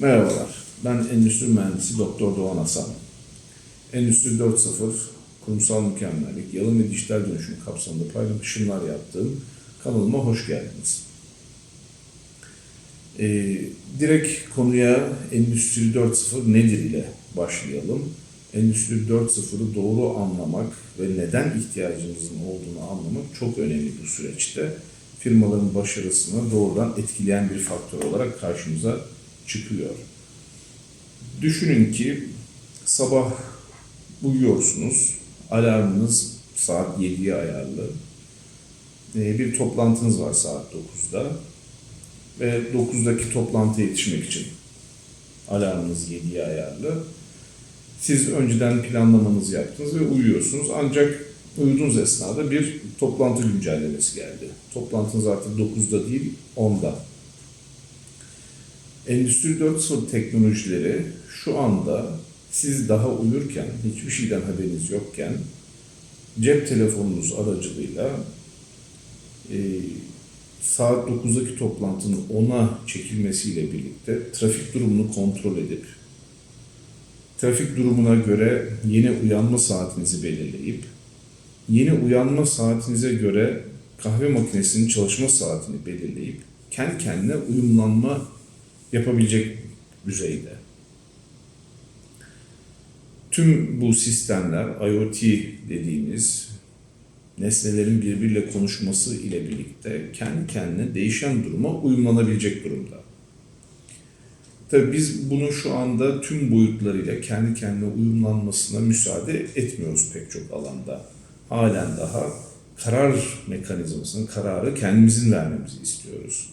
Merhabalar, ben Endüstri Mühendisi Doktor Doğan Hasan. Endüstri 4.0, kurumsal mükemmellik, yalın ve dijital dönüşüm kapsamında paylaşımlar yaptığım kanalıma hoş geldiniz. Ee, direkt konuya Endüstri 4.0 nedir ile başlayalım. Endüstri 4.0'ı doğru anlamak ve neden ihtiyacımızın olduğunu anlamak çok önemli bu süreçte. Firmaların başarısını doğrudan etkileyen bir faktör olarak karşımıza çıkıyor. Düşünün ki sabah uyuyorsunuz, alarmınız saat 7'ye ayarlı. Ee, Bir toplantınız var saat 9'da ve 9'daki toplantıya yetişmek için alarmınız 7'ye ayarlı. Siz önceden planlamanızı yaptınız ve uyuyorsunuz ancak uyuduğunuz esnada bir toplantı güncellemesi geldi. Toplantınız artık 9'da değil 10'da. Endüstri 4.0 teknolojileri şu anda siz daha uyurken, hiçbir şeyden haberiniz yokken cep telefonunuz aracılığıyla e, saat 9'daki toplantının 10'a çekilmesiyle birlikte trafik durumunu kontrol edip trafik durumuna göre yeni uyanma saatinizi belirleyip yeni uyanma saatinize göre kahve makinesinin çalışma saatini belirleyip kendi kendine uyumlanma yapabilecek düzeyde. Tüm bu sistemler IoT dediğimiz nesnelerin birbiriyle konuşması ile birlikte kendi kendine değişen duruma uyumlanabilecek durumda. Tabii biz bunu şu anda tüm boyutlarıyla kendi kendine uyumlanmasına müsaade etmiyoruz pek çok alanda. Halen daha karar mekanizmasının kararı kendimizin vermemizi istiyoruz.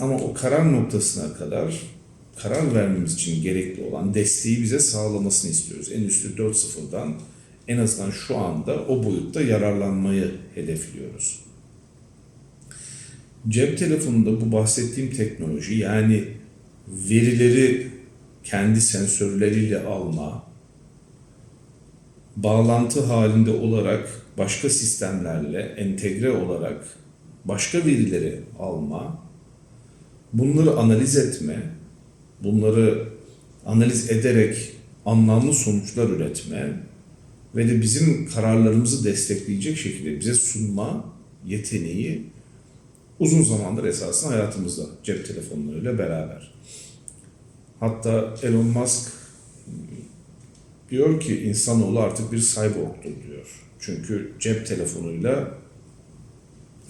Ama o karar noktasına kadar karar vermemiz için gerekli olan desteği bize sağlamasını istiyoruz. Endüstri 4.0'dan en azından şu anda o boyutta yararlanmayı hedefliyoruz. Cep telefonunda bu bahsettiğim teknoloji yani verileri kendi sensörleriyle alma, bağlantı halinde olarak başka sistemlerle entegre olarak başka verileri alma, bunları analiz etme, bunları analiz ederek anlamlı sonuçlar üretme ve de bizim kararlarımızı destekleyecek şekilde bize sunma yeteneği uzun zamandır esasında hayatımızda cep telefonlarıyla beraber. Hatta Elon Musk diyor ki insanoğlu artık bir cyborg'tur diyor. Çünkü cep telefonuyla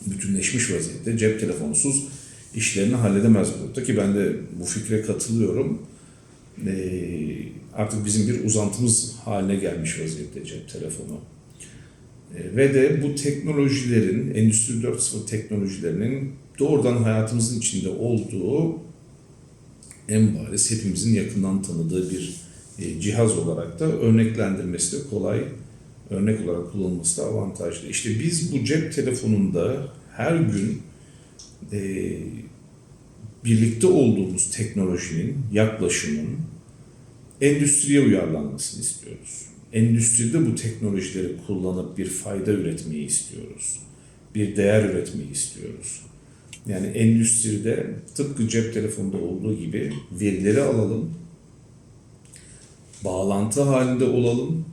bütünleşmiş vaziyette cep telefonsuz işlerini halledemez boyutta ki ben de bu fikre katılıyorum. Ee, artık bizim bir uzantımız haline gelmiş vaziyette cep telefonu. Ee, ve de bu teknolojilerin, Endüstri 4.0 teknolojilerinin doğrudan hayatımızın içinde olduğu en bariz hepimizin yakından tanıdığı bir e, cihaz olarak da örneklendirmesi de kolay, örnek olarak kullanılması da avantajlı. İşte biz bu cep telefonunda her gün e, birlikte olduğumuz teknolojinin, yaklaşımın endüstriye uyarlanmasını istiyoruz. Endüstride bu teknolojileri kullanıp bir fayda üretmeyi istiyoruz. Bir değer üretmeyi istiyoruz. Yani endüstride tıpkı cep telefonunda olduğu gibi verileri alalım, bağlantı halinde olalım,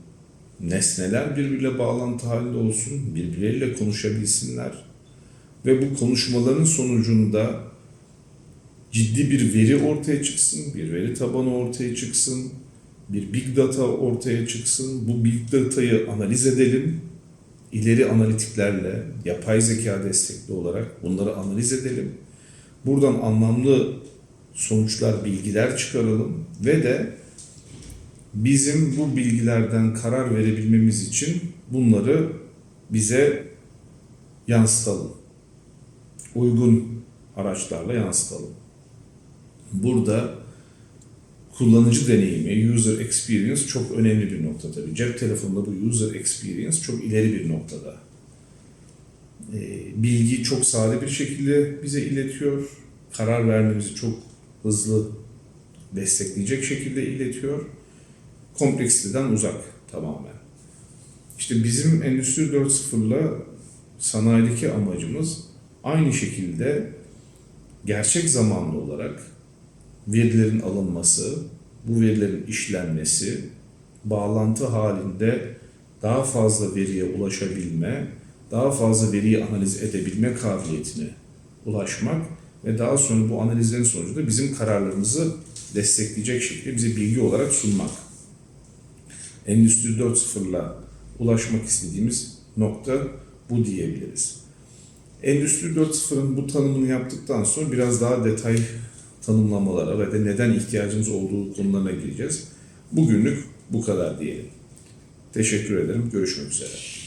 nesneler birbiriyle bağlantı halinde olsun, birbirleriyle konuşabilsinler ve bu konuşmaların sonucunda ciddi bir veri ortaya çıksın, bir veri tabanı ortaya çıksın, bir big data ortaya çıksın. Bu big data'yı analiz edelim. İleri analitiklerle, yapay zeka destekli olarak bunları analiz edelim. Buradan anlamlı sonuçlar, bilgiler çıkaralım ve de bizim bu bilgilerden karar verebilmemiz için bunları bize yansıtalım. Uygun araçlarla yansıtalım. Burada kullanıcı deneyimi, user experience çok önemli bir nokta tabii. Cep telefonunda bu user experience çok ileri bir noktada. Ee, bilgi çok sade bir şekilde bize iletiyor. Karar vermemizi çok hızlı destekleyecek şekilde iletiyor. Kompleksiteden uzak tamamen. İşte bizim Endüstri 4.0'la sanayideki amacımız aynı şekilde gerçek zamanlı olarak verilerin alınması, bu verilerin işlenmesi, bağlantı halinde daha fazla veriye ulaşabilme, daha fazla veriyi analiz edebilme kabiliyetine ulaşmak ve daha sonra bu analizlerin sonucunda bizim kararlarımızı destekleyecek şekilde bize bilgi olarak sunmak. Endüstri 4.0'la ulaşmak istediğimiz nokta bu diyebiliriz. Endüstri 4.0'ın bu tanımını yaptıktan sonra biraz daha detay tanımlamalara ve de neden ihtiyacımız olduğu konularına gireceğiz. Bugünlük bu kadar diyelim. Teşekkür ederim. Görüşmek üzere.